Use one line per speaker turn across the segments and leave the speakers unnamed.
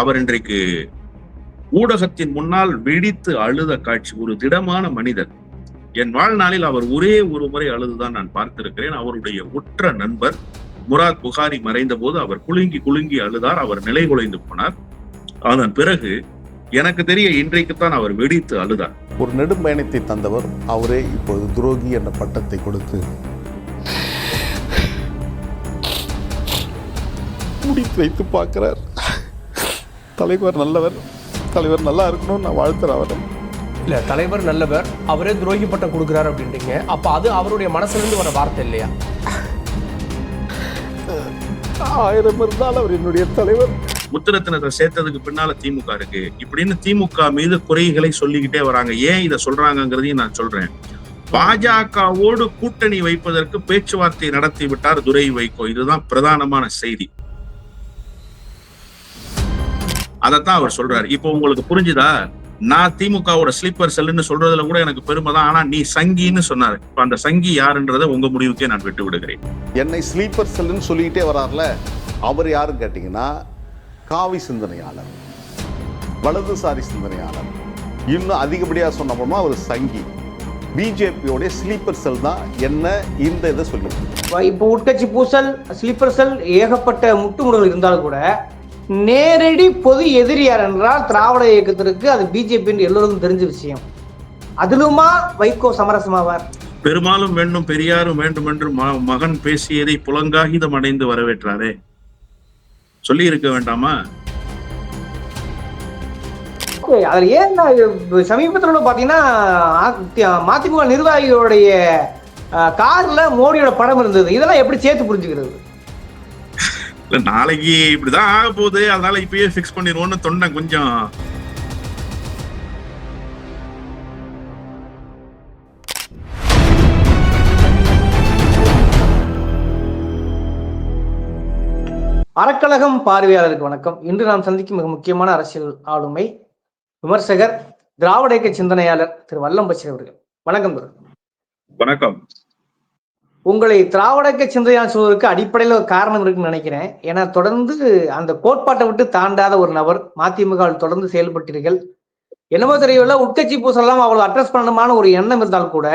அவர் இன்றைக்கு ஊடகத்தின் முன்னால் வெடித்து அழுத காட்சி ஒரு திடமான மனிதர் என் வாழ்நாளில் அவர் ஒரே ஒரு முறை அழுதுதான் நான் பார்த்திருக்கிறேன். அவருடைய உற்ற நண்பர் முராத் புகாரி மறைந்த போது அவர் குலுங்கி குலுங்கி அழுதார் அவர் நிலை குலைந்து போனார். அதன் பிறகு எனக்கு தெரிய இன்றைக்குத்தான் அவர் வெடித்து அழுதார்.
ஒரு நெடும் பயணத்தை தந்தவர் அவரே இப்போது துரோகி என்ற பட்டத்தை கொடுத்து முடித்து வைத்து பார்க்கிறார். தலைவர் நல்லவர். தலைவர் நல்லா இருக்கணும்னு நான் வாழ்த்துறேன் அவரை.
இல்ல தலைவர் நல்லவர். அவரே துரோகி பட்டம் கொடுக்குறாரு அப்படின்றீங்க. அப்ப அது அவருடைய மனசுல இருந்து வர வார்த்தை இல்லையா?
ஆயிரம் இருந்தால் அவர் என்னுடைய தலைவர்.
முத்திரத்தினத்தை சேர்த்ததுக்கு பின்னால திமுக இருக்கு. இப்படின்னு திமுக மீது குறைகளை சொல்லிக்கிட்டே வராங்க. ஏன் இதை சொல்றாங்கங்கிறதையும் நான் சொல்றேன். பாஜகவோடு கூட்டணி வைப்பதற்கு பேச்சுவார்த்தை நடத்தி விட்டார் துரை வைகோ. இதுதான் பிரதானமான செய்தி. அதைத்தான் அவர் சொல்றாரு. இப்போ உங்களுக்கு புரிஞ்சுதா? நான் திமுகவோட ஸ்லீப்பர் செல்லுன்னு சொல்றதுல கூட எனக்கு பெருமை தான். ஆனா நீ சங்கின்னு சொன்னாரு. இப்ப அந்த சங்கி யாருன்றதை உங்க முடிவுக்கே நான் விட்டு விடுகிறேன்.
என்னை ஸ்லீப்பர் செல்லுன்னு சொல்லிக்கிட்டே வரார்ல அவர் யாருன்னு கேட்டிங்கன்னா காவி சிந்தனையாளர். வலதுசாரி சிந்தனையாளர். இன்னும் அதிகப்படியாக சொன்னோம்னா அவர் சங்கி. பிஜேபியோடைய ஸ்லீப்பர் செல் தான் என்ன இந்த இதை சொல்லியிருக்கு
இப்போ உட்கட்சி பூசல் ஸ்லீப்பர் செல் ஏகப்பட்ட முட்டுமுடல் இருந்தாலும் கூட நேரடி பொது எதிரி யார் என்றால் திராவிட இயக்கத்திற்கு அது பிஜேபி எல்லோருக்கும் தெரிஞ்ச விஷயம். அதிலுமா வைகோ சமரசமாவார்?
பெரும்பாலும் வேண்டும் பெரியாரும் வேண்டும் என்று மகன் பேசியதை புலங்காகிதம் அடைந்து வரவேற்றாரே. சொல்லி இருக்க வேண்டாமா
அதில் ஏன் சமீபத்தில் கூட பார்த்தீங்கன்னா மதிமுக நிர்வாகிகளுடைய கார்ல மோடியோட படம் இருந்தது. இதெல்லாம் எப்படி சேர்த்து புரிஞ்சுக்கிறது?
இல்ல நாளைக்கு இப்படிதான் ஆக போகுது. அதனால இப்பயே பிக்ஸ் பண்ணிடுவோம்னு தொண்டை கொஞ்சம்.
அறக்கழகம் பார்வையாளருக்கு வணக்கம். இன்று நாம் சந்திக்கும் மிக முக்கியமான அரசியல் ஆளுமை விமர்சகர் திராவிட இயக்க சிந்தனையாளர் திரு வல்லம் பஷீர் அவர்கள். வணக்கம்
வணக்கம்.
உங்களை திராவிடக்க இயக்க சொல்வதற்கு அடிப்படையில் ஒரு காரணம் இருக்குன்னு நினைக்கிறேன். ஏன்னா தொடர்ந்து அந்த கோட்பாட்டை விட்டு தாண்டாத ஒரு நபர் மதிமுகவில் தொடர்ந்து செயல்பட்டீர்கள் என்னமோ தெரியவில்லை உட்கட்சி பூசலாம் அவ்வளவு அட்ரஸ் பண்ணணுமான ஒரு எண்ணம் இருந்தால் கூட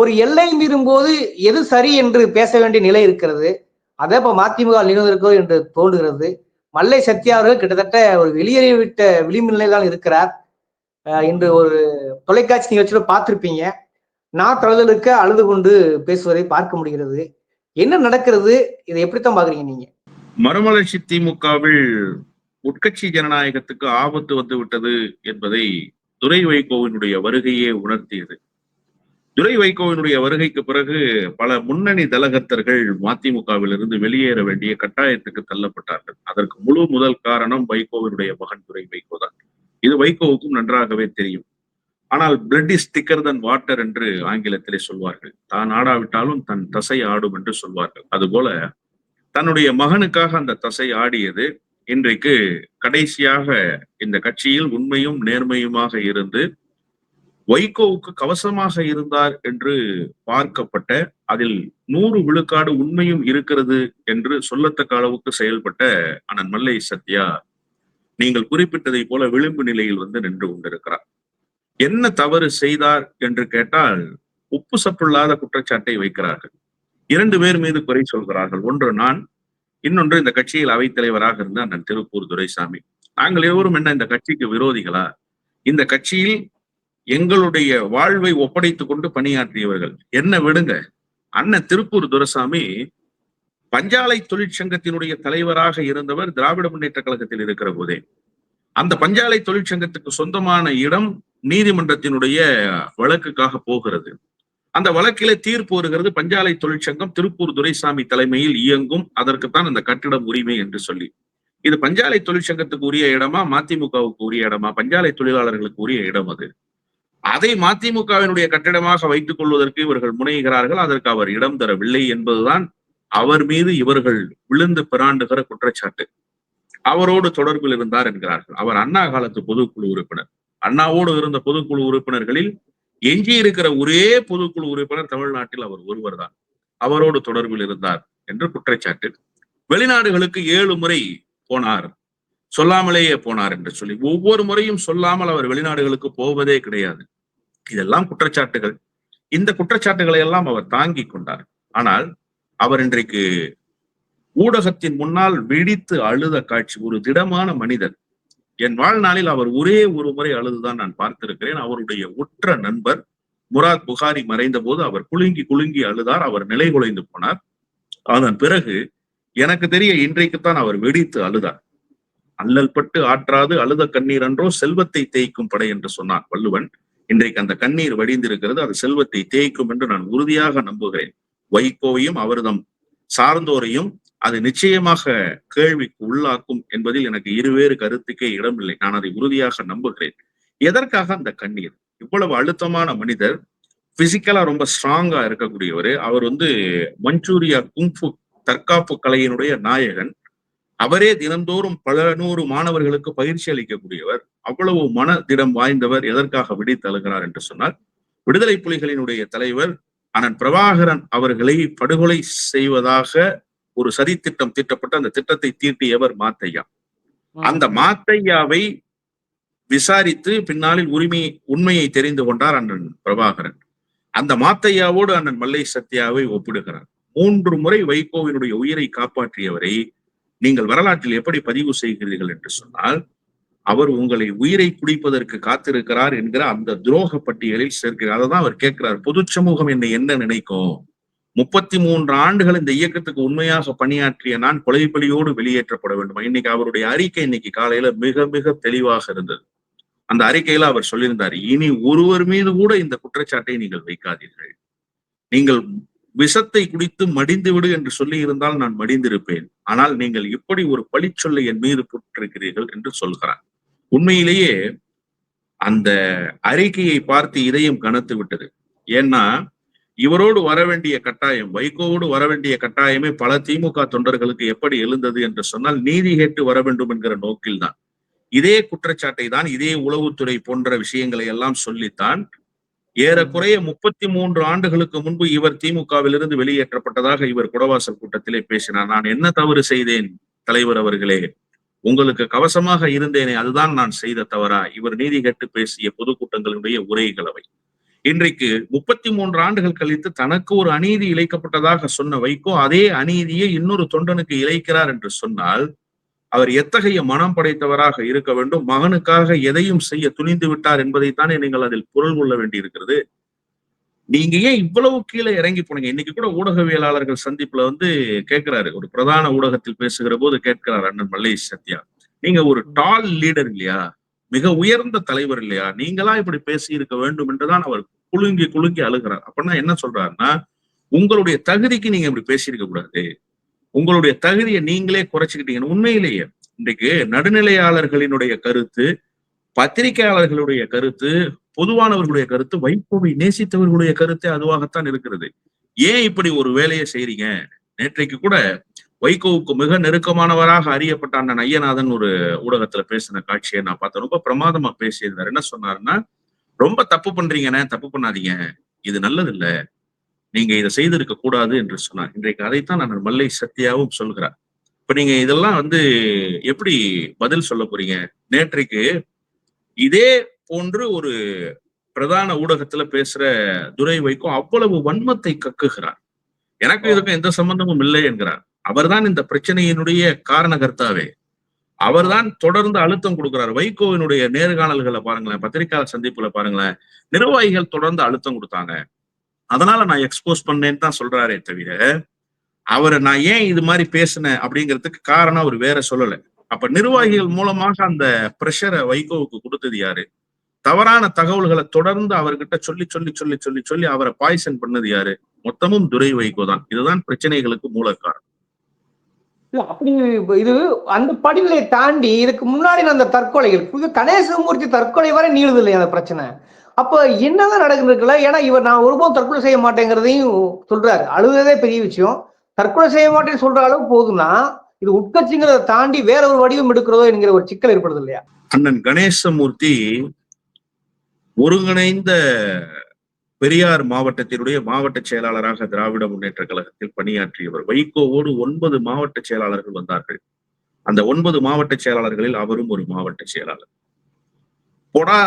ஒரு எல்லை மீறும் போது எது சரி என்று பேச வேண்டிய நிலை இருக்கிறது. அதே இப்ப மதிமுக நிறுவனத்திற்கோ என்று தோன்றுகிறது. மல்லை சத்யா அவர்கள் கிட்டத்தட்ட ஒரு வெளியேறிவிட்ட விளிம்பு நிலையில் தான் இருக்கிறார் இன்று ஒரு தொலைக்காட்சி நிகழ்ச்சியில் பார்த்துருப்பீங்க. நான் தழுதலுக்கு அழுது கொண்டு பேசுவதை பார்க்க முடிகிறது. என்ன நடக்கிறது? இதை எப்படித்தான் பாக்குறீங்க நீங்க?
மறுமலர்ச்சி திமுகவில் உட்கட்சி ஜனநாயகத்துக்கு ஆபத்து வந்து விட்டது என்பதை துரை வைகோவினுடைய வருகையே உணர்த்தியது. துரை வைகோவினுடைய வருகைக்கு பிறகு பல முன்னணி தலகத்தர்கள் மதிமுகவிலிருந்து வெளியேற வேண்டிய கட்டாயத்துக்கு தள்ளப்பட்டார்கள். அதற்கு முழு முதல் காரணம் வைகோவினுடைய மகன் துரை வைகோ தான். இது வைகோவுக்கும் நன்றாகவே தெரியும். ஆனால் பிளட் இஸ் திக்கர் தன் வாட்டர் என்று ஆங்கிலத்திலே சொல்வார்கள். தான் ஆடாவிட்டாலும் தன் தசை ஆடும் என்று சொல்வார்கள். அதுபோல தன்னுடைய மகனுக்காக அந்த தசை ஆடியது இன்றைக்கு கடைசியாக இந்த கட்சியில் உண்மையும் நேர்மையுமாக இருந்து வைகோவுக்கு கவசமாக இருந்தார் என்று பார்க்கப்பட்ட அதில் நூறு விழுக்காடு உண்மையும் இருக்கிறது என்று சொல்லத்தக்க அளவுக்கு செயல்பட்ட அண்ணன் மல்லை சத்யா நீங்கள் குறிப்பிட்டதை போல விளிம்பு நிலையில் வந்து நின்று கொண்டிருக்கிறார். என்ன தவறு செய்தார் என்று கேட்டால் உப்பு சப்புள்ளாத குற்றச்சாட்டை வைக்கிறார்கள். இரண்டு பேர் மீது குறை சொல்கிறார்கள். ஒன்று நான் இன்னொன்று இந்த கட்சியில் அவைத்தலைவராக இருந்த அண்ணன் திருப்பூர் துரைசாமி. நாங்கள் இருவரும் என்ன இந்த கட்சிக்கு விரோதிகளா? இந்த கட்சியில் எங்களுடைய வாழ்வை ஒப்படைத்துக் கொண்டு பணியாற்றியவர்கள். என்ன விடுங்க? அண்ணன் திருப்பூர் துரைசாமி பஞ்சாலை தொழிற்சங்கத்தினுடைய தலைவராக இருந்தவர் திராவிட முன்னேற்ற கழகத்தில் இருக்கிற போதே. அந்த பஞ்சாலை தொழிற்சங்கத்துக்கு சொந்தமான இடம் நீதிமன்றத்தினுடைய வழக்குக்காக போகிறது. அந்த வழக்கிலே தீர்ப்பு வருகிறது. பஞ்சாலை தொழிற்சங்கம் திருப்பூர் துரைசாமி தலைமையில் இயங்கும். அதற்குத்தான் அந்த கட்டிடம் உரிமை என்று சொல்லி. இது பஞ்சாலை தொழிற்சங்கத்துக்கு உரிய இடமா மதிமுகவுக்கு உரிய இடமா பஞ்சாலை தொழிலாளர்களுக்கு உரிய இடம் அது. அதை மதிமுகவினுடைய கட்டிடமாக வைத்துக் கொள்வதற்கு இவர்கள் முனைகிறார்கள். அதற்கு அவர் இடம் தரவில்லை என்பதுதான் அவர் மீது இவர்கள் விழுந்து பிராண்டுகிற குற்றச்சாட்டு. அவரோடு தொடர்பில் இருந்தார் என்கிறார்கள். அவர் அண்ணா காலத்து பொதுக்குழு உறுப்பினர். அண்ணாவோடு இருந்த பொதுக்குழு உறுப்பினர்களில் எஞ்சி இருக்கிற ஒரே பொதுக்குழு உறுப்பினர் தமிழ்நாட்டில் அவர் ஒருவர் தான் அவரோடு தொடர்பில் இருந்தார் என்று குற்றச்சாட்டு. வெளிநாடுகளுக்கு ஏழு முறை போனார். சொல்லாமலேயே போனார் என்று சொல்லி ஒவ்வொரு முறையும் சொல்லாமல் அவர் வெளிநாடுகளுக்கு போவதே கிடையாது. இதெல்லாம் குற்றச்சாட்டுகள். இந்த குற்றச்சாட்டுகளை எல்லாம் அவர் தாங்கிக் கொண்டார். ஆனால் அவர் இன்றைக்கு ஊடகத்தின் முன்னால் வெடித்து அழுத காட்சி ஒரு திடமான மனிதர் என் வாழ்நாளில் அவர் ஒரே ஒரு முறை அழுதுதான் நான் பார்த்திருக்கிறேன். அவருடைய உற்ற நண்பர் முராத் புகாரி மறைந்த போது அவர் குலுங்கி குலுங்கி அழுதார். அவர் நிலை குலைந்து போனார். அதன் பிறகு எனக்கு தெரிய இன்றைக்குத்தான் அவர் வெடித்து அழுதார். அல்லல் பட்டு ஆற்றாது அழுத கண்ணீர் என்றோ செல்வத்தை தேய்க்கும் படை என்று சொன்னார் வள்ளுவன். இன்றைக்கு அந்த கண்ணீர் வடிந்திருக்கிறது. அது செல்வத்தை தேய்க்கும் என்று நான் உறுதியாக நம்புகிறேன். வைகோவையும் அவர்தம் சார்ந்தோரையும் அது நிச்சயமாக கேள்விக்கு உள்ளாக்கும் என்பதில் எனக்கு இருவேறு கருத்துக்கே இடமில்லை. நான் அதை உறுதியாக நம்புகிறேன். எதற்காக அந்த கண்ணீர்? இவ்வளவு அழுத்தமான மனிதர் பிசிக்கலா ரொம்ப ஸ்ட்ராங்கா இருக்கக்கூடியவர். அவர் வந்து மஞ்சூரியா குங்ஃபு தற்காப்பு கலையினுடைய நாயகன். அவரே தினந்தோறும் பல நூறு மாணவர்களுக்கு பயிற்சி அளிக்கக்கூடியவர். அவ்வளவு மனதிடம் வாய்ந்தவர் எதற்காக விடித்தழுகிறார் என்று சொன்னால் விடுதலை புலிகளினுடைய தலைவர் அண்ணன் பிரபாகரன் அவர்களை படுகொலை செய்வதாக ஒரு சதித்திட்டம் தீட்டப்பட்டு அந்த திட்டத்தை தீட்டியவர் மாத்தையா. அந்த மாத்தையாவை விசாரித்து பின்னாளில் உரிமை உண்மையை தெரிந்து கொண்டார் அண்ணன் பிரபாகரன். அந்த மாத்தையாவோடு அண்ணன் மல்லை சத்யாவை ஒப்பிடுகிறார். மூன்று முறை வைகோவினுடைய உயிரை காப்பாற்றியவரை நீங்கள் வரலாற்றில் எப்படி பதிவு செய்கிறீர்கள் என்று சொன்னால் அவர் உங்களை உயிரை குடிப்பதற்கு காத்திருக்கிறார் என்கிற அந்த துரோக பட்டியலில் சேர்க்கிறார். அதை தான் அவர் கேட்கிறார். பொது சமூகம் என்னை என்ன நினைக்கும்? முப்பத்தி மூன்று ஆண்டுகள் இந்த இயக்கத்துக்கு உண்மையாக பணியாற்றிய நான் கொலை பலியோடு வெளியேற்றப்பட வேண்டும். இன்னைக்கு அவருடைய அறிக்கை இன்னைக்கு காலையில மிக மிக தெளிவாக இருந்தது. அந்த அறிக்கையில அவர் சொல்லியிருந்தார் இனி ஒருவர் மீது கூட இந்த குற்றச்சாட்டை நீங்கள் வைக்காதீர்கள். நீங்கள் விஷத்தை குடித்து மடிந்து விடு என்று சொல்லி இருந்தால் நான் மடிந்திருப்பேன். ஆனால் நீங்கள் இப்படி ஒரு பழிச்சொல்லை என் மீது போட்டிருக்கிறீர்கள் என்று சொல்கிறார். உண்மையிலேயே அந்த அறிக்கையை பார்த்து இதயம் கனத்து விட்டது. ஏன்னா இவரோடு வர வேண்டிய கட்டாயம் வைகோவோடு வர வேண்டிய கட்டாயமே பல திமுக தொண்டர்களுக்கு எப்படி எழுந்தது என்று சொன்னால் நீதி கேட்டு வர வேண்டும் என்கிற நோக்கில்தான். இதே குற்றச்சாட்டை தான் இதே உளவுத்துறை போன்ற விஷயங்களை எல்லாம் சொல்லித்தான் ஏறக்குறைய முப்பத்தி மூன்று ஆண்டுகளுக்கு முன்பு இவர் திமுகவிலிருந்து வெளியேற்றப்பட்டதாக இவர் குடவாசல் கூட்டத்திலே பேசினார். நான் என்ன தவறு செய்தேன் தலைவர் அவர்களே? உங்களுக்கு கவசமாக இருந்தேனே அதுதான் நான் செய்த தவறா? இவர் நீதி கேட்டு பேசிய பொதுக்கூட்டங்களுடைய உரைகள் அவை. இன்றைக்கு முப்பத்தி மூன்று ஆண்டுகள் கழித்து தனக்கு ஒரு அநீதி இழைக்கப்பட்டதாக சொன்ன வைகோ அதே அநீதியை இன்னொரு தொண்டனுக்கு இழைக்கிறார் என்று சொன்னால் அவர் எத்தகைய மனம் படைத்தவராக இருக்க வேண்டும்? மகனுக்காக எதையும் செய்ய துணிந்து விட்டார் என்பதைத்தானே நீங்கள் அதில் பொருள் கொள்ள வேண்டியிருக்கிறது. நீங்க ஏன் இவ்வளவு கீழே இறங்கி போனீங்க? இன்னைக்கு கூட ஊடகவியலாளர்கள் சந்திப்புல வந்து கேட்கிறாரு. ஒரு பிரதான ஊடகத்தில் பேசுகிற போது கேட்கிறார் அண்ணன் மல்லை சத்யா. நீங்க ஒரு டால் லீடர் இல்லையா? மிக உயர்ந்த தலைவர் இல்லையா? நீங்களா இப்படி பேசி இருக்க வேண்டும் என்றுதான் அவர் குலுங்கி குலுங்கி அழுகிறார். அப்படின்னா என்ன சொல்றாருன்னா உங்களுடைய தகுதிக்கு நீங்க இப்படி பேசியிருக்க கூடாது. உங்களுடைய தகுதியை நீங்களே குறைச்சிக்கிட்டீங்கன்னு உண்மையிலேயே இன்றைக்கு நடுநிலையாளர்களினுடைய கருத்து பத்திரிகையாளர்களுடைய கருத்து பொதுவானவர்களுடைய கருத்து வைகோவை நேசித்தவர்களுடைய கருத்து அதுவாகத்தான் இருக்கிறது. ஏன் இப்படி ஒரு வேலையை செய்றீங்க? நேற்றைக்கு கூட வைகோவுக்கு மிக நெருக்கமானவராக அறியப்பட்ட அண்ணன் ஐயநாதன் ஒரு ஊடகத்துல பேசின காட்சியை நான் பார்த்தேன். ரொம்ப பிரமாதமா பேசியிருந்தார். என்ன சொன்னாருன்னா ரொம்ப தப்பு பண்றீங்கண்ணே தப்பு பண்ணாதீங்க. இது நல்லது இல்ல நீங்க இதை செய்திருக்க கூடாது என்று சொன்னார். இன்றைக்கு அதைத்தான் நான் மல்லை சத்யாவும் சொல்கிறார். இப்ப நீங்க இதெல்லாம் வந்து எப்படி பதில் சொல்ல போறீங்க? நேற்றைக்கு இதே போன்று ஒரு பிரதான ஊடகத்துல பேசுற துரை வைக்கோ அவ்வளவு வன்மத்தை கக்குகிறார். எனக்கு இதுக்கும் எந்த சம்பந்தமும் இல்லை என்கிறார். அவர்தான் இந்த பிரச்சனையினுடைய காரணகர்த்தாவே. அவர்தான் தொடர்ந்து அழுத்தம் கொடுக்கிறார். வைகோவினுடைய நேர்காணல்களை பாருங்களேன் பத்திரிகையாளர் சந்திப்புல பாருங்களேன் நிர்வாகிகள் தொடர்ந்து அழுத்தம் கொடுத்தாங்க. அதனால நான் எக்ஸ்போஸ் பண்ணேன்னு தான் சொல்றாரே தவிர அவரை நான் ஏன் இது மாதிரி பேசினேன் அப்படிங்கிறதுக்கு காரணம் அவர் வேற சொல்லல. அப்ப நிர்வாகிகள் மூலமாக அந்த பிரஷரை வைகோவுக்கு கொடுத்தது யாரு? தவறான தகவல்களை தொடர்ந்து அவர்கிட்ட சொல்லி சொல்லி சொல்லி சொல்லி சொல்லி அவரை பாய்சன் பண்ணது யாரு? மொத்தமும் துரை வைகோ தான். இதுதான் பிரச்சனைகளுக்கு மூல காரணம்
அப்படி இது அந்த படிநிலை தாண்டி இதுக்கு முன்னாடி அந்த தற்கொலைகள் புது கணேசமூர்த்தி தற்கொலை வரை நீளுது இல்லையா அந்த பிரச்சனை? அப்ப என்னதான் நடக்குதுல ஏன்னா இவர் நான் ஒருபோதும் தற்கொலை செய்ய மாட்டேங்கிறதையும் சொல்றாரு. அழுததே பெரிய விஷயம். தற்கொலை செய்ய மாட்டேன்னு சொல்ற அளவு போகுதுன்னா இது உட்கட்சிங்கிறத தாண்டி வேற ஒரு வடிவம் எடுக்கிறதோ என்கிற ஒரு சிக்கல் ஏற்படுது இல்லையா?
அண்ணன் கணேசமூர்த்தி ஒருங்கிணைந்த பெரியார் மாவட்டத்தினுடைய மாவட்ட செயலாளராக திராவிட முன்னேற்ற கழகத்தில் பணியாற்றியவர். வைகோவோடு ஒன்பது மாவட்ட செயலாளர்கள் வந்தார்கள். அந்த ஒன்பது மாவட்ட செயலாளர்களில் அவரும் ஒரு மாவட்ட செயலாளர். பொடா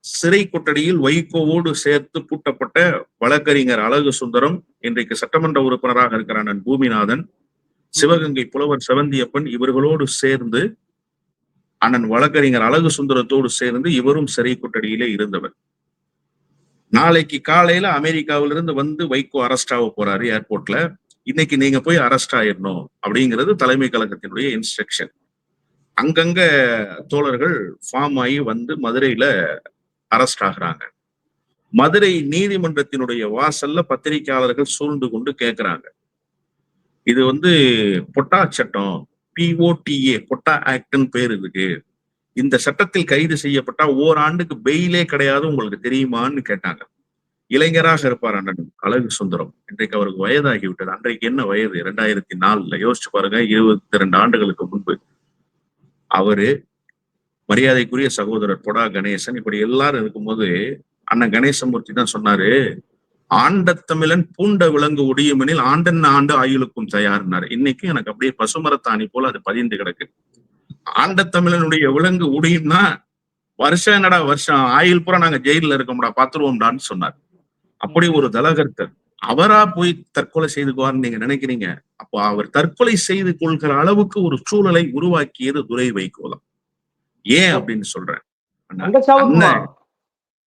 சிறை கொட்டடியில் வைகோவோடு சேர்த்து பூட்டப்பட்ட வழக்கறிஞர் அழகு சுந்தரம் இன்றைக்கு சட்டமன்ற உறுப்பினராக இருக்கிற அண்ணன் பூமிநாதன் சிவகங்கை புலவர் செவந்தியப்பன் இவர்களோடு சேர்ந்து அண்ணன் வழக்கறிஞர் அழகு சுந்தரத்தோடு சேர்ந்து இவரும் சிறை கொட்டடியிலே இருந்தவர். நாளைக்கு காலையில அமெரிக்காவிலிருந்து வந்து வைகோ அரெஸ்ட் ஆக போறாரு ஏர்போர்ட்ல இன்னைக்கு நீங்க போய் அரெஸ்ட் ஆயிடணும் அப்படிங்கிறது தலைமை கழகத்தினுடைய இன்ஸ்ட்ரக்ஷன் அங்கங்க தோழர்கள் ஃபார்ம் ஆகி வந்து மதுரையில அரெஸ்ட் ஆகுறாங்க. மதுரை நீதிமன்றத்தினுடைய வாசல்ல பத்திரிகையாளர்கள் சூழ்ந்து கொண்டு கேட்கிறாங்க இது வந்து பொட்டா சட்டம் பிஓடிஏ பொட்டா ஆக்ட்னு பேர் இருக்கு. இந்த சட்டத்தில் கைது செய்யப்பட்டா ஓராண்டுக்கு பெயிலே கிடையாது உங்களுக்கு தெரியுமான்னு கேட்டாங்க. இளைஞராக இருப்பார் அண்ணன் அழகு சுந்தரம். இன்றைக்கு அவருக்கு வயதாகி விட்டது. அன்றைக்கு என்ன வயது? இரண்டாயிரத்தி நாலுல யோசிச்சு பாருங்க இருபத்தி ரெண்டு ஆண்டுகளுக்கு முன்பு. அவரு மரியாதைக்குரிய சகோதரர் பொடா கணேசன். இப்படி எல்லாரும் இருக்கும்போது அண்ணன் கணேசமூர்த்தி தான் சொன்னாரு ஆண்டத்தமிழன் பூண்ட விலங்கு ஒடியுமெனில் ஆண்டன் ஆண்டு ஆயுளுக்கும் தயார்னாரு. இன்னைக்கு எனக்கு அப்படியே பசுமரத்தாணி போல அது பதிந்து கிடக்கு. ஆண்டத்தமிழனுடைய விலங்கு உடியும்னா வருஷம் என்னடா வருஷம்? ஆயுள் பூரா நாங்க ஜெயில இருக்கோம்டா பாத்துருவோம்டான்னு சொன்னார். அப்படி ஒரு தலகர்த்தர். அவரா போய் தற்கொலை செய்துக்குவார்னு நீங்க நினைக்கிறீங்க? அப்போ அவர் தற்கொலை செய்து கொள்கிற அளவுக்கு ஒரு சூழலை உருவாக்கியது துரை வைகோலம் ஏன் அப்படின்னு சொல்றேன்.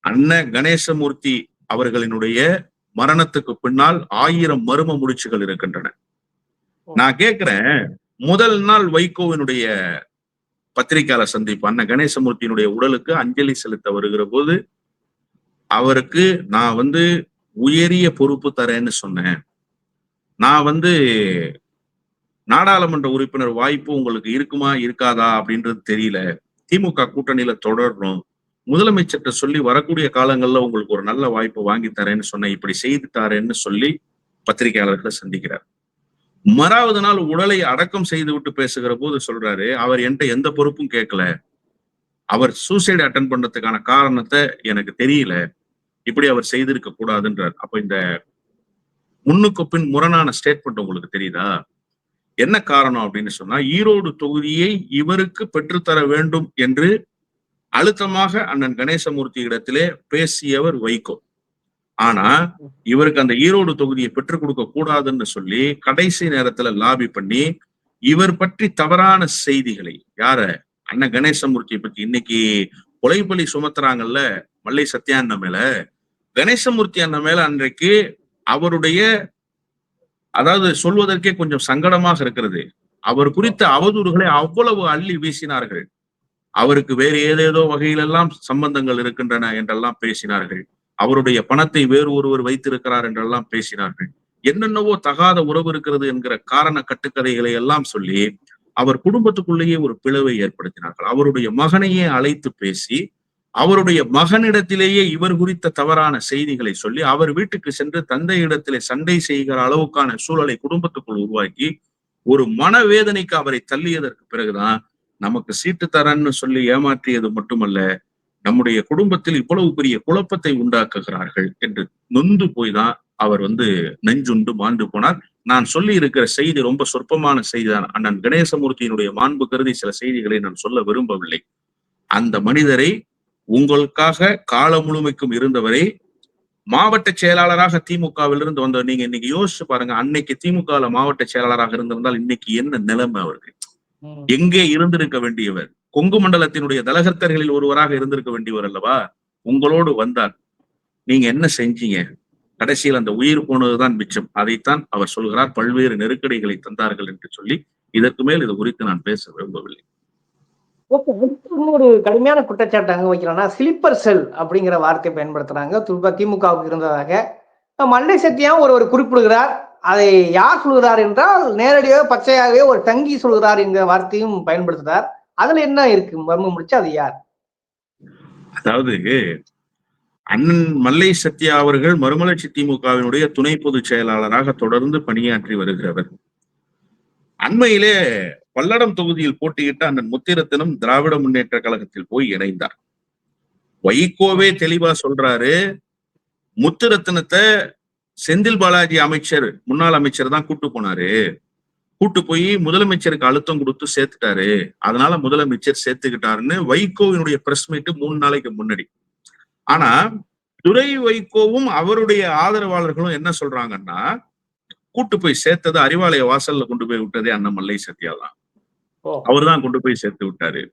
அண்ணன் கணேசமூர்த்தி அவர்களினுடைய மரணத்துக்கு பின்னால் ஆயிரம் மர்ம முடிச்சுகள் இருக்கின்றன. நான் கேக்குறேன் முதல் நாள் வைகோவினுடைய பத்திரிகையாளர் சந்திப்பு அண்ணன் கணேசமூர்த்தியினுடைய உடலுக்கு அஞ்சலி செலுத்த வருகிற போது அவருக்கு நான் வந்து உயரிய பொறுப்பு தரேன்னு சொன்னேன். நான் வந்து நாடாளுமன்ற உறுப்பினர் வாய்ப்பு உங்களுக்கு இருக்குமா இருக்காதா அப்படின்றது தெரியல. திமுக கூட்டணியில தொடரணும். முதலமைச்சர்கிட்ட சொல்லி வரக்கூடிய காலங்கள்ல உங்களுக்கு ஒரு நல்ல வாய்ப்பு வாங்கி தரேன்னு சொன்னேன். இப்படி செய்து தரேன்னு சொல்லி பத்திரிகையாளர்களை சந்திக்கிறார். மறாவது நாள் உடலை அடக்கம் செய்து விட்டு பேசுகிற போது சொல்றாரு அவர் என்கிட்ட எந்த பொறுப்பும் கேட்கல. அவர் சூசைடு அட்டன் பண்றதுக்கான காரணத்தை எனக்கு தெரியல. இப்படி அவர் செய்திருக்க கூடாதுன்றார். அப்ப இந்த முன்னுக்கு பின் முரணான ஸ்டேட்மெண்ட் உங்களுக்கு தெரியுதா? என்ன காரணம் அப்படின்னு சொன்னா ஈரோடு தொகுதியை இவருக்கு பெற்றுத்தர வேண்டும் என்று அழுத்தமாக அண்ணன் கணேசமூர்த்தி இடத்திலே பேசியவர் வைகோ. ஆனா இவருக்கு அந்த ஈரோடு தொகுதியை பெற்றுக் கொடுக்க கூடாதுன்னு சொல்லி கடைசி நேரத்துல லாபி பண்ணி இவர் பற்றி தவறான செய்திகளை யார? அண்ணன் கணேசமூர்த்தியை பத்தி இன்னைக்கு கொலைப்பலி சுமத்துறாங்கல்ல மல்லை சத்யா அண்ணன் மேல. கணேசமூர்த்தி அண்ணன் மேல அன்றைக்கு அவருடைய அதாவது சொல்வதற்கே கொஞ்சம் சங்கடமாக இருக்கிறது. அவர் குறித்த அவதூறுகளை அவ்வளவு அள்ளி வீசினார்கள். அவருக்கு வேறு ஏதேதோ வகையிலெல்லாம் சம்பந்தங்கள் இருக்கின்றன என்றெல்லாம் பேசினார்கள். அவருடைய பணத்தை வேறு ஒருவர் வைத்திருக்கிறார் என்றெல்லாம் பேசினார்கள். என்னென்னவோ தகாத உறவு இருக்கிறது என்கிற காரண கட்டுக்கதைகளை எல்லாம் சொல்லி அவர் குடும்பத்துக்குள்ளேயே ஒரு பிளவை ஏற்படுத்தினார்கள். அவருடைய மகனையே அழைத்து பேசி அவருடைய மகனிடத்திலேயே இவர் குறித்த தவறான செய்திகளை சொல்லி அவர் வீட்டுக்கு சென்று தந்தையிடத்திலே சண்டை செய்கிற அளவுக்கான சூழலை குடும்பத்துக்குள் உருவாக்கி ஒரு மனவேதனைக்கு அவரை தள்ளியதற்கு பிறகுதான் நமக்கு சீட்டு தரன்னு சொல்லி ஏமாற்றியது மட்டுமல்ல நம்முடைய குடும்பத்தில் இவ்வளவு பெரிய குழப்பத்தை உண்டாக்குகிறார்கள் என்று நொந்து போய் தான் அவர் வந்து நெஞ்சுண்டு மாண்டு போனார். நான் சொல்லி இருக்கிற செய்தி ரொம்ப சொற்பமான செய்தி தான். அண்ணன் கணேசமூர்த்தியினுடைய மாண்பு கருதி சில செய்திகளை நான் சொல்ல விரும்பவில்லை. அந்த மனிதரை உங்களுக்காக காலம் முழுமைக்கும் இருந்தவரை மாவட்ட செயலாளராக திமுகவிலிருந்து வந்த நீங்க இன்னைக்கு யோசிச்சு பாருங்க அன்னைக்கு திமுகல மாவட்ட செயலாளராக இருந்திருந்தால் இன்னைக்கு என்ன நிலைமை அவருக்கு. எங்கே இருந்திருக்க வேண்டியவர்? கொங்கு மண்டலத்தினுடைய தலகர்த்தர்களில் ஒருவராக இருந்திருக்க வேண்டியவர் அல்லவா? உங்களோடு வந்தார் நீங்க என்ன செஞ்சீங்க? கடைசியில் அந்த உயிர் போனதுதான் மிச்சம். அதைத்தான் அவர் சொல்கிறார். பல்வேறு நெருக்கடிகளை தந்தார்கள் என்று சொல்லி இதற்கு மேல் இது குறித்து நான் பேச விரும்பவில்லை.
ஓகே இன்னொரு கடுமையான குற்றச்சாட்டு அங்க வைக்கிறோம்னா ஸ்லீப்பர் செல் அப்படிங்கிற வார்த்தை பயன்படுத்துறாங்க. துபா திமுகவுக்கு இருந்ததாக. மல்லை சத்தியா ஒருவர் குறிப்பிடுகிறார். அதை யார் சொல்கிறார் என்றால் நேரடியாக பச்சையாகவே ஒரு தங்கி சொல்கிறார் என்கிற வார்த்தையும் பயன்படுத்துகிறார். அதுல என்ன இருக்கு? மர்மம் முடிச்சு அது யார்?
அதாவது அண்ணன் மல்லை சத்யா அவர்கள் மறுமலர்ச்சி திமுகவினுடைய துணை பொதுச் செயலாளராக தொடர்ந்து பணியாற்றி வருகிறவர். அண்மையிலே பல்லடம் தொகுதியில் போட்டியிட்ட அண்ணன் முத்திரத்தினம் திராவிட முன்னேற்ற கழகத்தில் போய் இணைந்தார். வைகோவே தெளிவா சொல்றாரு முத்துரத்தினத்தை செந்தில் பாலாஜி அமைச்சர் முன்னாள் அமைச்சர் தான் கூட்டு போனாரு. கூட்டு போய் முதலமைச்சருக்கு அழுத்தம் கொடுத்து சேர்த்துட்டாரு. அதனால முதலமைச்சர் சேர்த்துக்கிட்டாருன்னு வைகோவினுடைய பிரஸ் மீட் மூணு நாளைக்கு முன்னாடி. ஆனா துரை வைகோவும் அவருடைய ஆதரவாளர்களும் என்ன சொல்றாங்கன்னா கூட்டு போய் சேர்த்தது அறிவாலய வாசல்ல கொண்டு போய் விட்டதே அண்ணன் மல்லை சத்யா தான்.
ஓ.
அவர்தான் கொண்டு போய் சேர்த்து விட்டாரு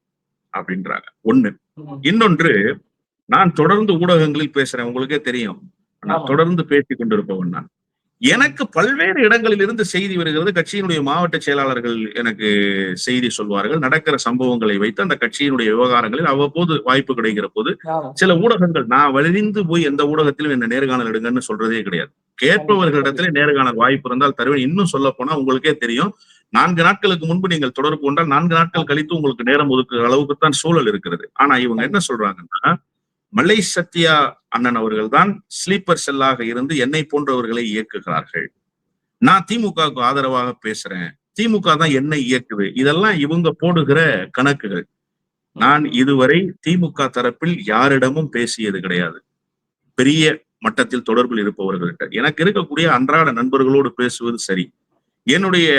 அப்படின்றாங்க. ஒண்ணு. இன்னொன்று நான் தொடர்ந்து ஊடகங்களில் பேசுறேன் உங்களுக்கே தெரியும். நான். தொடர்ந்து பேசிக் கொண்டிருப்பவன் நான். எனக்கு பல்வேறு இடங்களில் இருந்து செய்தி வருகிறது. கட்சியினுடைய மாவட்ட செயலாளர்கள் எனக்கு செய்தி சொல்வார்கள். நடக்கிற சம்பவங்களை வைத்து அந்த கட்சியினுடைய விவகாரங்களில் அவ்வப்போது வாய்ப்பு கிடைக்கிற போது. சில ஊடகங்கள் நான் வலிந்து போய் எந்த ஊடகத்திலும் என்ன நேர்காணல் எடுங்கன்னு சொல்றதே கிடையாது. கேட்பவர்களிடத்திலே நேர்காணல் வாய்ப்பு இருந்தால் தருவேன். இன்னும் சொல்ல போனா உங்களுக்கே தெரியும். நான்கு நாட்களுக்கு முன்பு நீங்கள் தொடர்பு கொண்டால் நான்கு நாட்கள் கழித்து உங்களுக்கு நேரம் ஒதுக்குற அளவுக்கு தான் சூழல் இருக்கிறது. ஆனா இவங்க என்ன சொல்றாங்கன்னா மல்லை சத்யா அண்ணன் அவர்கள் தான் ஸ்லீப்பர் செல்லாக இருந்து என்னை போன்றவர்களை இயக்குகிறார்கள். நான் திமுகவுக்கு ஆதரவாக பேசுறேன். திமுக தான் என்னை இயக்குது. இதெல்லாம் இவங்க போடுகிற கணக்குகள். நான் இதுவரை திமுக தரப்பில் யாரிடமும் பேசியது கிடையாது. பெரிய மட்டத்தில் தொடர்பில் இருப்பவர்கள்ட்ட. எனக்கு இருக்கக்கூடிய அன்றாட நண்பர்களோடு பேசுவது சரி. என்னுடைய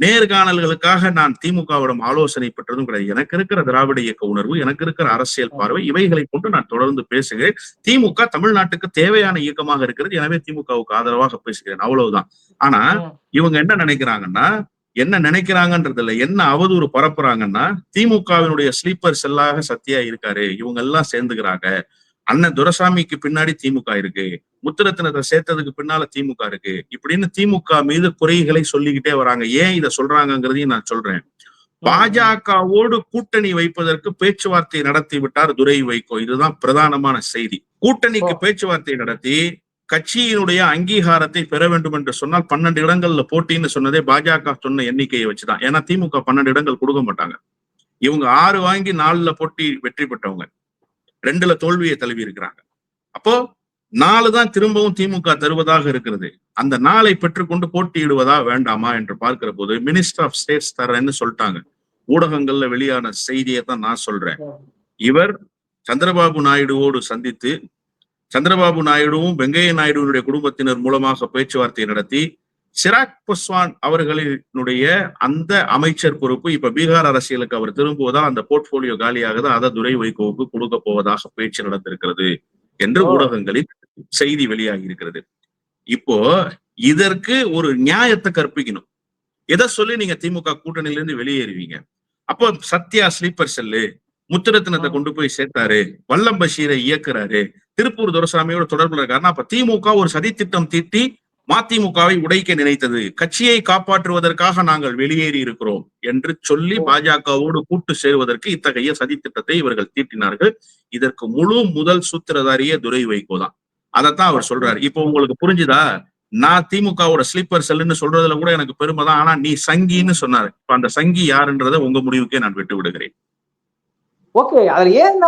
நேர்காணல்களுக்காக நான் திமுகவிடம் ஆலோசனை பெற்றதும் கிடையாது. எனக்கு இருக்கிற திராவிட இயக்க உணர்வு எனக்கு இருக்கிற அரசியல் பார்வை இவைகளை கொண்டு நான் தொடர்ந்து பேசுகிறேன். திமுக தமிழ்நாட்டுக்கு தேவையான இயக்கமாக இருக்கிறது. எனவே திமுகவுக்கு ஆதரவாக பேசுகிறேன். அவ்வளவுதான். ஆனா. இவங்க என்ன நினைக்கிறாங்கன்னா என்ன நினைக்கிறாங்கன்றது இல்ல என்ன அவதூறு பரப்புறாங்கன்னா திமுகவினுடைய ஸ்லீப்பர் செல்லாக சத்யா இருக்காரு. இவங்க எல்லாம் சேர்ந்துக்கிறாங்க. அண்ணன் துரசாமிக்கு பின்னாடி திமுக இருக்கு. முத்துரத்தினத்தை சேர்த்ததுக்கு பின்னால திமுக இருக்கு. இப்படின்னு திமுக மீது குறைகளை சொல்லிக்கிட்டே வராங்க. ஏன் இதை சொல்றாங்கங்கிறதையும் நான் சொல்றேன். பாஜகவோடு கூட்டணி வைப்பதற்கு பேச்சுவார்த்தை நடத்தி விட்டார் துரை வைகோ. இதுதான் பிரதானமான செய்தி. கூட்டணிக்கு பேச்சுவார்த்தை நடத்தி கட்சியினுடைய அங்கீகாரத்தை பெற வேண்டும் என்று சொன்னால் பன்னெண்டு இடங்கள்ல போட்டின்னு சொன்னதே பாஜக சொன்ன எண்ணிக்கையை வச்சுதான். ஏன்னா திமுக பன்னெண்டு இடங்கள் கொடுக்க மாட்டாங்க. இவங்க ஆறு வாங்கி நாலுல போட்டி வெற்றி பெற்றவங்க. ரெண்டுல தோல்வியை தழுவி இருக்கிறாங்க. அப்போ நாலு தான் திரும்பவும் திமுக தருவதாக இருக்கிறது. அந்த நாளை பெற்றுக்கொண்டு போட்டியிடுவதா வேண்டாமா என்று பார்க்கிற போது மினிஸ்டர் ஆஃப் ஸ்டேட்ஸ் தரேன்னு சொல்லிட்டாங்க. ஊடகங்கள்ல வெளியான செய்தியை தான் நான் சொல்றேன். இவர் சந்திரபாபு நாயுடுவோடு சந்தித்து சந்திரபாபு நாயுடுவும் வெங்கைய நாயுடுவினுடைய குடும்பத்தினர் மூலமாக பேச்சுவார்த்தை நடத்தி சிராக் பஸ்வான் அவர்களினுடைய அந்த அமைச்சர் பொறுப்பு இப்ப பீகார் அரசியலுக்கு அவர் திரும்புவதா அந்த போர்ட்போலியோ காலியாகுது அதை துரை வைகோவுக்கு கொடுக்க போவதாக பேச்சு நடந்திருக்கிறது. என்று. ஊடகங்களில் செய்தி வெளியாகி இருக்கிறது இப்போ இதற்கு ஒரு நியாயத்தை கற்பிக்கணும். எதை சொல்லி நீங்க திமுக கூட்டணியில இருந்து வெளியேறுவீங்க? அப்போ சத்யா ஸ்லீப்பர் செல்லு முத்துரத்தினத்தை கொண்டு போய் சேர்த்தாரு வல்லம் பஷீரை இயக்குறாரு திருப்பூர் துரசாமியோட தொடர்புல இருக்காருன்னா அப்ப திமுக ஒரு சதித்திட்டம் தீட்டி மதிமுகவை உடைக்க நினைத்தது. கட்சியை காப்பாற்றுவதற்காக நாங்கள் வெளியேறி இருக்கிறோம் என்று சொல்லி பாஜகவோடு கூட்டு சேருவதற்கு இத்தகைய சதித்திட்டத்தை இவர்கள் தீட்டினார்கள். இதற்கு முழு முதல் சூத்திரதாரியே துரை வைகோ தான். அதைத்தான் அவர் சொல்றாரு. இப்போ உங்களுக்கு புரிஞ்சுதா? நான் திமுகவோட ஸ்லீப்பர் செல்லுன்னு சொல்றதுல கூட எனக்கு பெருமை தான். ஆனா நீ சங்கின்னு சொன்னாரு. இப்ப அந்த சங்கி யாருன்றதை உங்க முடிவுக்கே நான் விட்டு விடுகிறேன்.
ஓகே. அதுல ஏன்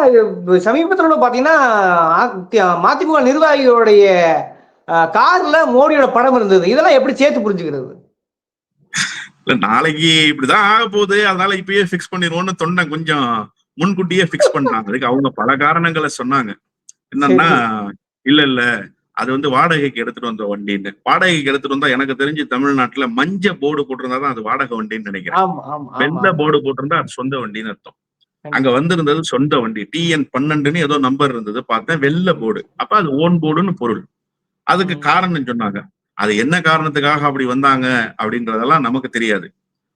சமீபத்துல பாத்தீங்கன்னா மதிமுக நிர்வாகிகளுடைய கார்ல மோடியோட படம் இருந்தது. இதெல்லாம் எப்படி சேர்த்து புரிஞ்சுக்கிறது?
நாளைக்கு இப்படிதான் ஆக போகுது. அதனால இப்பயே பிக்ஸ் பண்ணிடுவோம்னு தொண்டை கொஞ்சம் முன்கூட்டியே பிக்ஸ் பண்ணாங்க அதுக்கு அவங்க பல காரணங்களை சொன்னாங்க. என்னன்னா இல்ல இல்ல. அது வந்து வாடகைக்கு எடுத்துட்டு வந்த வண்டின்னு. வாடகைக்கு எடுத்துட்டு வந்தா எனக்கு தெரிஞ்சு தமிழ்நாட்டுல மஞ்ச போர்டு போட்டிருந்தா தான் அது வாடகை வண்டின்னு நினைக்கிறேன். வெள்ள போர்டு போட்டிருந்தா அது சொந்த வண்டின்னு அர்த்தம். அங்க வந்திருந்தது சொந்த வண்டி. டிஎன் பன்னெண்டுன்னு ஏதோ நம்பர் இருந்தது. பார்த்தேன் வெள்ள போர்டு. அப்ப அது ஓன் போர்டுன்னு பொருள். அதுக்கு. காரணம் சொன்னாங்க. அது என்ன காரணத்துக்காக அப்படி வந்தாங்க அப்படின்றதெல்லாம் நமக்கு தெரியாது.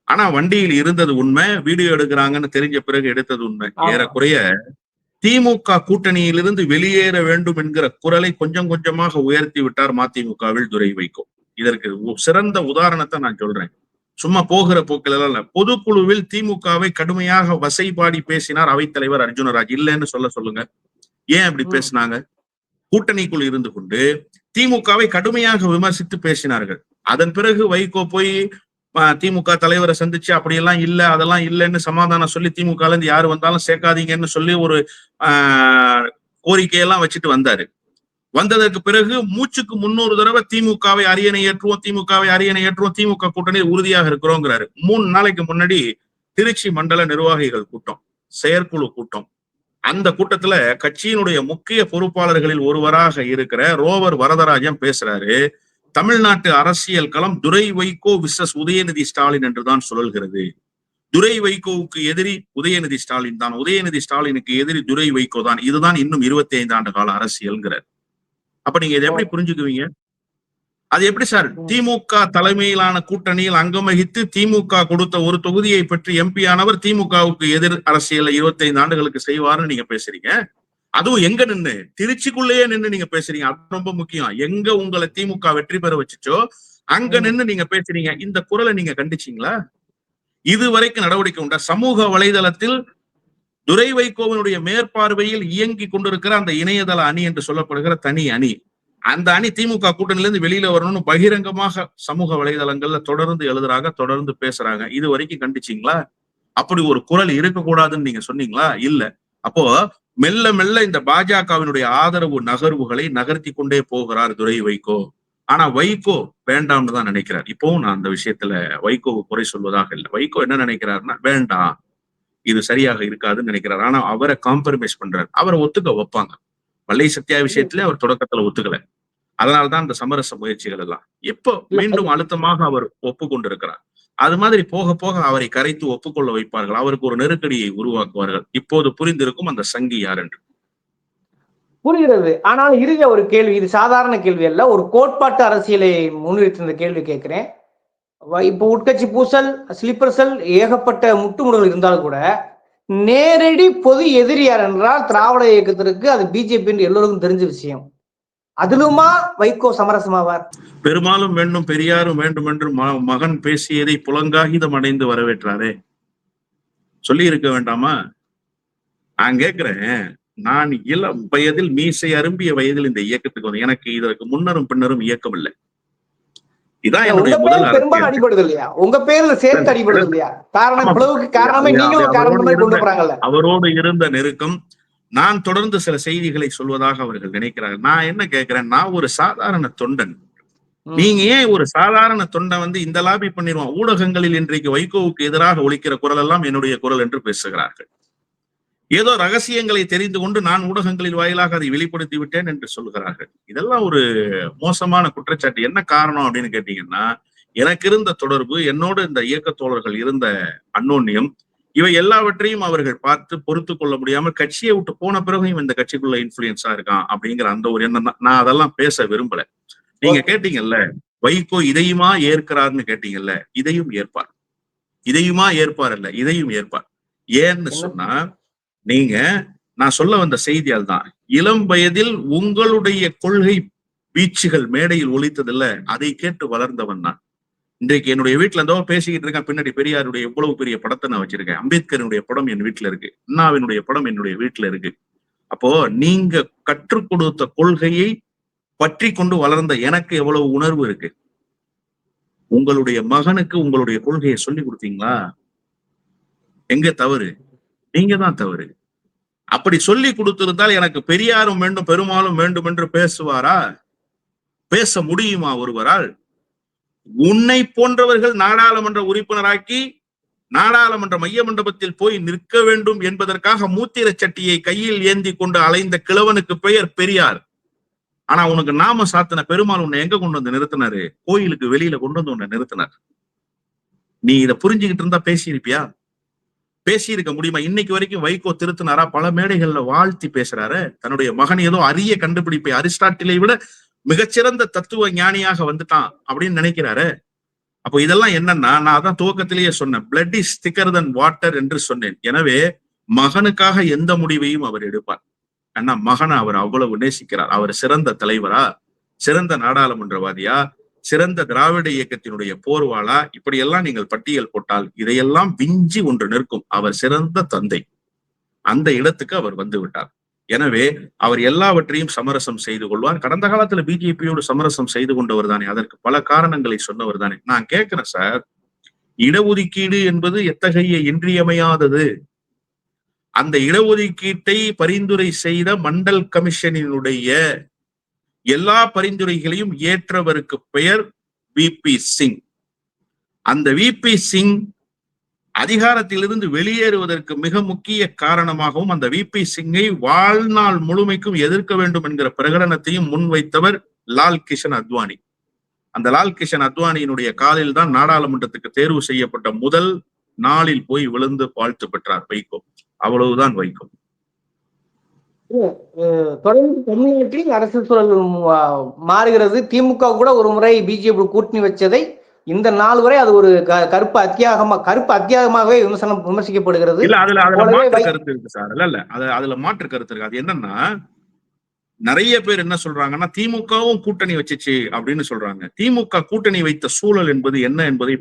ஆனா வண்டியில் இருந்தது உண்மை வீடியோ எடுக்கிறாங்கன்னு தெரிஞ்ச பிறகு எடுத்தது உண்மை. ஏறக்குறைய திமுக கூட்டணியிலிருந்து வெளியேற வேண்டும் என்கிற குரலை கொஞ்சம் கொஞ்சமாக உயர்த்தி விட்டார் மதிமுகவில் துரை வைகோ இதற்கு சிறந்த உதாரணத்தை நான் சொல்றேன். சும்மா போகிற போக்கில எல்லாம் இல்ல. பொதுக்குழுவில் திமுகவை கடுமையாக வசைபாடி பேசினார் அவைத்தலைவர் அர்ஜுனராஜ். இல்லைன்னு சொல்ல சொல்லுங்க. ஏன் அப்படி. பேசினாங்க? கூட்டணிக்குள் இருந்து கொண்டு திமுகவை கடுமையாக விமர்சித்து பேசினார்கள். அதன் பிறகு வைகோ போய் திமுக தலைவரை சந்திச்சு அப்படியெல்லாம் இல்ல அதெல்லாம் இல்லைன்னு சமாதானம் சொல்லி திமுக இருந்து யாரு வந்தாலும் சேர்க்காதீங்கன்னு சொல்லி ஒரு கோரிக்கையெல்லாம் வச்சுட்டு வந்தாரு. வந்ததற்கு பிறகு மூச்சுக்கு முன்னூறு தடவை திமுகவை அரியணை ஏற்றுவோம் திமுகவை அரியணை ஏற்றுவோம் திமுக கூட்டணியில் உறுதியாக இருக்கிறோங்கிறாரு. மூணு நாளைக்கு முன்னாடி திருச்சி மண்டல நிர்வாகிகள் கூட்டம் செயற்குழு கூட்டம். அந்த கூட்டத்துல கட்சியினுடைய முக்கிய பொறுப்பாளர்களில் ஒருவராக இருக்கிற ரோவர் வரதராஜன் பேசுறாரு. தமிழ்நாட்டு அரசியல் களம் துரை வைகோ விசஸ் உதயநிதி ஸ்டாலின் என்றுதான் சுழல்கிறது துரை வைகோவுக்கு எதிரி உதயநிதி ஸ்டாலின் தான். உதயநிதி ஸ்டாலினுக்கு எதிரி துரை வைகோ தான். இதுதான் இன்னும் இருபத்தி ஐந்து ஆண்டு கால அரசியல்ங்கிறார். அப்ப நீங்க இதை எப்படி புரிஞ்சுக்குவீங்க? அது எப்படி சார்? திமுக தலைமையிலான கூட்டணியில் அங்கம் வகித்து திமுக கொடுத்த ஒரு தொகுதியை பற்றி எம்பி ஆனவர் திமுகவுக்கு எதிர் அரசியல இருபத்தி ஐந்து ஆண்டுகளுக்கு செய்வாருன்னு நீங்க பேசுறீங்க. அதுவும் எங்க நின்னு? திருச்சிக்குள்ளேயே நின்னு நீங்க பேசுறீங்க. அது ரொம்ப முக்கியம். எங்க உங்களை திமுக வெற்றி பெற வச்சுச்சோ அங்க நின்னு நீங்க பேசுறீங்க. இந்த குரலை நீங்க கண்டிச்சீங்களா? இதுவரைக்கும் நடவடிக்கை உண்டா? சமூக வலைதளத்தில் துரை வைகோவினுடைய மேற்பார்வையில் இயங்கி கொண்டிருக்கிற அந்த இணையதள அணி என்று சொல்லப்படுகிற தனி அணி. அந்த அணி திமுக கூட்டணில இருந்து வெளியில வரணும்னு பகிரங்கமாக சமூக வலைதளங்கள்ல தொடர்ந்து எழுதுறாங்க தொடர்ந்து பேசுறாங்க. இது வரைக்கும் கண்டிச்சீங்களா? அப்படி ஒரு குரல் இருக்கக்கூடாதுன்னு நீங்க சொன்னீங்களா? இல்ல. அப்போ மெல்ல மெல்ல இந்த பாஜகவினுடைய ஆதரவு நகர்வுகளை நகர்த்தி கொண்டே போகிறார் துரை வைகோ. ஆனா வைகோ வேண்டாம்னு தான் நினைக்கிறார். இப்பவும் நான் அந்த விஷயத்துல வைகோ குறை சொல்வதாக இல்லை. வைகோ என்ன நினைக்கிறாருன்னா வேண்டாம். இது சரியாக இருக்காதுன்னு நினைக்கிறார். ஆனா அவரை காம்ப்ரமைஸ் பண்றாரு. அவரை ஒத்துக்க வைப்பாங்க. மல்லை சத்யா விஷயத்துல அவர் தொடக்கத்துல ஒத்துக்கல. அதனால்தான் இந்த சமரச முயற்சிகள் எல்லாம். எப்போ மீண்டும் அழுத்தமாக அவர் ஒப்புக்கொண்டிருக்கிறார். அது மாதிரி போக போக அவரை கரைத்து ஒப்புக்கொள்ள வைப்பார்கள். அவருக்கு ஒரு நெருக்கடியை உருவாக்குவார்கள். இப்போது புரிந்திருக்கும் அந்த சங்கி யார் என்று.
புரிகிறது. ஆனால் இறுதிய ஒரு கேள்வி. இது சாதாரண கேள்வி அல்ல. ஒரு கோட்பாட்டு அரசியலை முன்னிறுத்தி இந்த கேள்வி கேட்கிறேன். இப்போ உட்கட்சி பூசல் ஸ்லீப்பர் செல் ஏகப்பட்ட முட்டுமுடல் இருந்தாலும் கூட நேரடி பொது எதிரி யார் என்றால் திராவிட இயக்கத்திற்கு அது பிஜேபி என்று எல்லோருக்கும் தெரிஞ்ச விஷயம். அதிலுமா வைகோ சமரசமாவார்
பெருமாளும் வேண்டும் பெரியாரும் வேண்டும் என்று ம- மகன் பேசியதை புலங்காகிதம் அடைந்து வரவேற்றாரே. சொல்லி இருக்க வேண்டாமா? நான் கேட்கிறேன். நான் இளம் வயதில் மீசை அரும்பிய வயதில் இந்த இயக்கத்துக்கு வந்து எனக்கு இதற்கு முன்னரும் பின்னரும் இயக்கம் இல்லை இதான்
உங்க
என்னுடைய முதல்
பேர் பெரும்பாலும் அடிபடுது இல்லையா உங்க பேர்ல சேர்த்து அடிபடுது இல்லையா காரணம்
ஆமா.
பிளவுக்கு காரணமே நீங்களும் ஒரு காரணம் மாதிரி கொண்டு போறாங்கல்ல
அவரோடு இருந்த நெருக்கம் நான் தொடர்ந்து சில செய்திகளை சொல்வதாக அவர்கள் நினைக்கிறார்கள். நான் என்ன கேட்கிறேன் நான் ஒரு சாதாரண தொண்டன். நீங்க ஏன் ஒரு சாதாரண தொண்டை வந்து இந்த லாபி பண்ணிடுவான்? ஊடகங்களில் இன்றைக்கு வைகோவுக்கு எதிராக ஒலிக்கிற குரல் எல்லாம் என்னுடைய குரல் என்று பேசுகிறார்கள். ஏதோ ரகசியங்களை தெரிந்து கொண்டு நான் ஊடகங்களில் வாயிலாக அதை வெளிப்படுத்தி விட்டேன் என்று சொல்கிறார்கள். இதெல்லாம் ஒரு மோசமான குற்றச்சாட்டு. என்ன காரணம் அப்படின்னு கேட்டீங்கன்னா எனக்கு இருந்த தொடர்பு என்னோடு இந்த இயக்கத் தோழர்கள் இருந்த அன்னோன்யம் இவை எல்லாவற்றையும் அவர்கள் பார்த்து பொறுத்து கொள்ள முடியாமல் கட்சியை விட்டு போன பிறகும் இந்த கட்சிக்குள்ள இன்ஃபுளுயன்ஸா இருக்கான் அப்படிங்கிற அந்த ஒரு எண்ணம் தான். நான் அதெல்லாம் பேச விரும்பல. நீங்க கேட்டீங்கல்ல வைகோ இதையுமா ஏற்கிறார்னு கேட்டீங்கல்ல இதையும் ஏற்பார். இதையுமா ஏற்பார் அல்ல இதையும் ஏற்பார். ஏன்னு சொன்னா நீங்க நான் சொல்ல வந்த செய்தியால் தான். இளம் வயதில் உங்களுடைய கொள்கை வீச்சுகள் மேடையில் ஒழித்ததில்ல அதை கேட்டு வளர்ந்தவன் நான். இன்றைக்கு என்னுடைய வீட்டுல இருந்தோ பேசிக்கிட்டு இருக்கேன் பின்னாடி பெரியாருடைய எவ்வளவு பெரிய படத்தை நான் வச்சிருக்கேன். அம்பேத்கரனுடைய படம் என் வீட்டுல இருக்கு அண்ணாவினுடைய படம் என்னுடைய வீட்டுல இருக்கு. அப்போ நீங்க கற்றுக் கொடுத்த கொள்கையை பற்றி கொண்டு வளர்ந்த எனக்கு எவ்வளவு உணர்வு இருக்கு? உங்களுடைய மகனுக்கு உங்களுடைய கொள்கையை சொல்லி கொடுத்தீங்களா? எங்க தவறு? நீங்க தான் தவறு. அப்படி சொல்லி கொடுத்திருந்தால் எனக்கு பெரியாரும் வேண்டும் பெருமாளும் வேண்டும் என்று பேசுவாரா? பேச முடியுமா ஒருவரால்? உன்னை போன்றவர்கள் நாடாளுமன்ற உறுப்பினராக்கி நாடாளுமன்ற மைய மண்டபத்தில் போய் நிற்க வேண்டும் என்பதற்காக மூத்திர சட்டியை கையில் ஏந்தி கொண்டு அலைந்த கிழவனுக்கு பெயர் பெரியார். ஆனா உனக்கு நாம சாத்தின பெருமாள் உன்னை எங்க கொண்டு வந்து நிறுத்தினாரு? கோயிலுக்கு வெளியில கொண்டு வந்து உன்னை நிறுத்தினார். நீ இதை புரிஞ்சுக்கிட்டு இருந்தா பேசியிருப்பியா? பேசியிருக்க முடியுமா? இன்னைக்கு வரைக்கும் வைகோ திருத்தினாரா? பல மேடைகள்ல வாழ்த்தி பேசுறாரு. தன்னுடைய மகன் ஏதோ அரிய கண்டுபிடிப்பை அரிஸ்டாட்டிலை விட மிகச்சிறந்த தத்துவ ஞானியாக வந்துட்டான் அப்படின்னு நினைக்கிறாரு. அப்போ இதெல்லாம் என்னன்னா நான் அதான் துவக்கத்திலேயே சொன்னேன் பிளட் இஸ் திக்கர் தன் வாட்டர் என்று சொன்னேன். எனவே மகனுக்காக எந்த முடிவையும் அவர் எடுப்பார். அண்ணா மகனை அவர் அவ்வளவு நேசிக்கிறார். அவர் சிறந்த தலைவரா சிறந்த நாடாளுமன்றவாதியா சிறந்த திராவிட இயக்கத்தினுடைய போர்வாளா? இப்படியெல்லாம் நீங்கள் பட்டியல் போட்டால் இதையெல்லாம் விஞ்சி ஒன்று நிற்கும். அவர் சிறந்த தந்தை. அந்த இடத்துக்கு அவர் வந்து விட்டார். எனவே அவர் எல்லாவற்றையும் சமரசம் செய்து கொள்வார். கடந்த காலத்துல பிஜேபியோடு சமரசம் செய்து கொண்டவர் தானே. அதற்கு பல காரணங்களை சொன்னவர் தானே. நான் கேட்கிறேன் சார். இடஒதுக்கீடு என்பது எத்தகைய இன்றியமையாதது? அந்த இடஒதுக்கீட்டை பரிந்துரை செய்த மண்டல் கமிஷனினுடைய எல்லா பரிந்துரைகளையும் ஏற்றவருக்கு பெயர் விபி சிங் அந்த விபி சிங் அதிகாரத்திலிருந்து வெளியேறுவதற்கு மிக முக்கிய காரணமாகவும் அந்த விபி சிங்கை வாழ்நாள் முழுமைக்கும் எதிர்க்க வேண்டும் என்கிற பிரகடனத்தையும் முன்வைத்தவர் லால் கிஷன் அத்வானி. அந்த லால் கிஷன் அத்வானியினுடைய காலில் தான் நாடாளுமன்றத்துக்கு தேர்வு செய்யப்பட்ட முதல் நாளில் போய் விழுந்து வாழ்த்து பெற்றார் வைகோ. அவ்வளவுதான் வைகோ.
தொடர்ந்து தமிழ்நாட்டில் அரசியல் சூழல் மாறுகிறது. திமுக கூட ஒரு முறை பிஜேபி கூட்டணி வச்சதை இந்த நாள் வரை அது ஒரு கருப்பு அத்தியாகமா கருப்பு அத்தியாகமாகவே விமர்சனம் விமர்சிக்கப்படுகிறது.
இல்ல அதுல அதுல
போலவே
மாற்று
வை-
கருத்து இருக்கு சார். இல்ல இல்ல அது அதுல மாற்று கருத்து இருக்கு. அது என்னன்னா நிறைய பேர் என்ன சொல்றாங்கன்னா திமுகவும் கூட்டணி வச்சுச்சு அப்படின்னு சொல்றாங்க. திமுக கூட்டணி வைத்த சூழல் என்பது என்ன என்பதை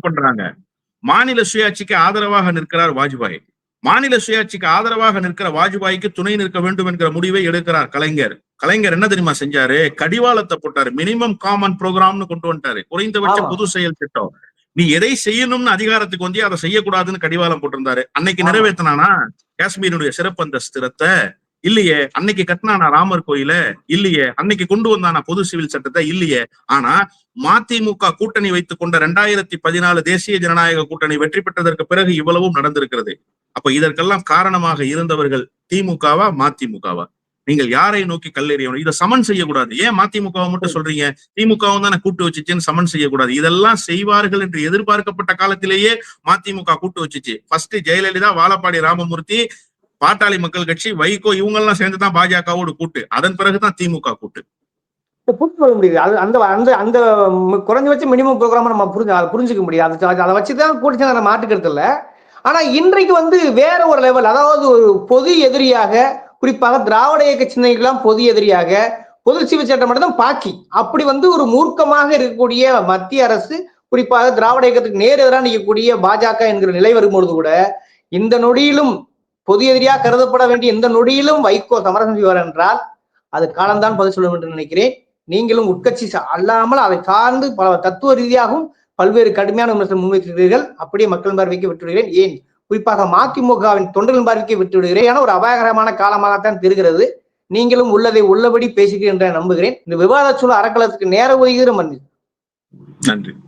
பண்றாங்க? மாநில சுயாட்சிக்கு ஆதரவாக நிற்கிறார் வாஜ்பாய். மாநில சுயாட்சிக்கு ஆதரவாக நிற்கிற வாஜ்பாய்க்கு துணை நிற்க வேண்டும் என்கிற முடிவை எடுக்கிறார் கலைஞர். கலைஞர் என்ன தெரியுமா செஞ்சாரு? கடிவாளத்தை போட்டாரு. மினிமம் காமன் ப்ரோக்ராம்னு கொண்டு வந்துட்டாரு. குறைந்தபட்ச. பொது செயல் திட்டம். நீ எதை செய்யணும்னு அதிகாரத்துக்கு வந்து அதை செய்யக்கூடாதுன்னு கடிவாளம் போட்டிருந்தாரு. அன்னைக்கு. நிறைவேற்றினானா? காஷ்மீருடைய சிறப்பு அந்தஸ்திரத்தை இல்லையே அன்னைக்கு கட்டினானா ராமர் கோயில? இல்லையே அன்னைக்கு கொண்டு வந்தானா பொது சிவில் சட்டத்தை? இல்லையே. ஆனா மதிமுக கூட்டணி வைத்துக் கொண்ட ரெண்டாயிரத்தி பதினாலு தேசிய ஜனநாயக கூட்டணி வெற்றி பெற்றதற்கு பிறகு இவ்வளவும் நடந்திருக்கிறது. அப்ப இதற்கெல்லாம் காரணமாக இருந்தவர்கள் திமுகவா மதிமுகவா? நீங்கள் யாரை நோக்கி கல்லெறியணும்? இதை சமன் செய்யக்கூடாது. ஏன் மதிமுகவை மட்டும் சொல்றீங்க? திமுகவும் தானே கூட்டு வச்சுச்சுன்னு சமன் செய்யக்கூடாது. இதெல்லாம் செய்வார்கள் என்று எதிர்பார்க்கப்பட்ட காலத்திலேயே மதிமுக கூட்டு வச்சுச்சு. ஃபர்ஸ்ட் ஜெயலலிதா வாழப்பாடி ராமமூர்த்தி பாட்டாளி மக்கள் கட்சி வைகோ இவங்க எல்லாம் சேர்ந்துதான் பாஜகவோடு கூட்டு. அதன் பிறகுதான் திமுக கூட்டு.
புரிஞ்சு கொள்ள முடியுது. அது அந்த அந்த அந்த ம- குறைஞ்சபட்ச மினிமம் ப்ரோக்ராம் நம்ம புரிஞ்சு அதை புரிஞ்சுக்க முடியாது. அது- அதை வச்சுதான் கூட்டி நம்ம மாட்டுக்கிறது இல்ல. ஆனா இன்றைக்கு வந்து வேற ஒரு லெவல் அதாவது ஒரு பொது எதிரியாக குறிப்பாக திராவிட இயக்க சிந்தனைகள்லாம் பொது எதிரியாக பொது சிவில் சட்டம் மட்டும் பாக்கி. அப்படி வந்து ஒரு மூர்க்கமாக இருக்கக்கூடிய மத்திய அரசு குறிப்பாக திராவிட இயக்கத்துக்கு நேர் எதிராக நிற்கக்கூடிய பாஜக என்கிற நிலை வரும்பொழுது கூட இந்த நொடியிலும் பொது எதிரியாக கருதப்பட வேண்டிய எந்த நொடியிலும் வைகோ சமரசம் செய்வார் என்றால் அது காலம்தான் பதில் சொல்லும் என்று நினைக்கிறேன். நீங்களும் உட்கட்சி சா- அல்லாமல் அதை சார்ந்து பல தத்துவ ரீதியாகவும் பல்வேறு கடுமையான விமர்சனம் முன்வைக்கிறீர்கள் அப்படியே மக்கள் பார்வைக்கு விட்டுவிடுகிறேன். ஏன்? குறிப்பாக மதிமுகவின் தொண்டர்கள் பார்வைக்கு விட்டுவிடுகிறேன். ஏன்னா ஒரு அபாயகரமான காலமாகத்தான் தெரிகிறது. நீங்களும் உள்ளதை உள்ளபடி பேசுகிறேன் என்று நம்புகிறேன். இந்த விவாத சூழல் அறக்கலத்துக்கு நேர ஒதுகிற மன்னி
நன்றி.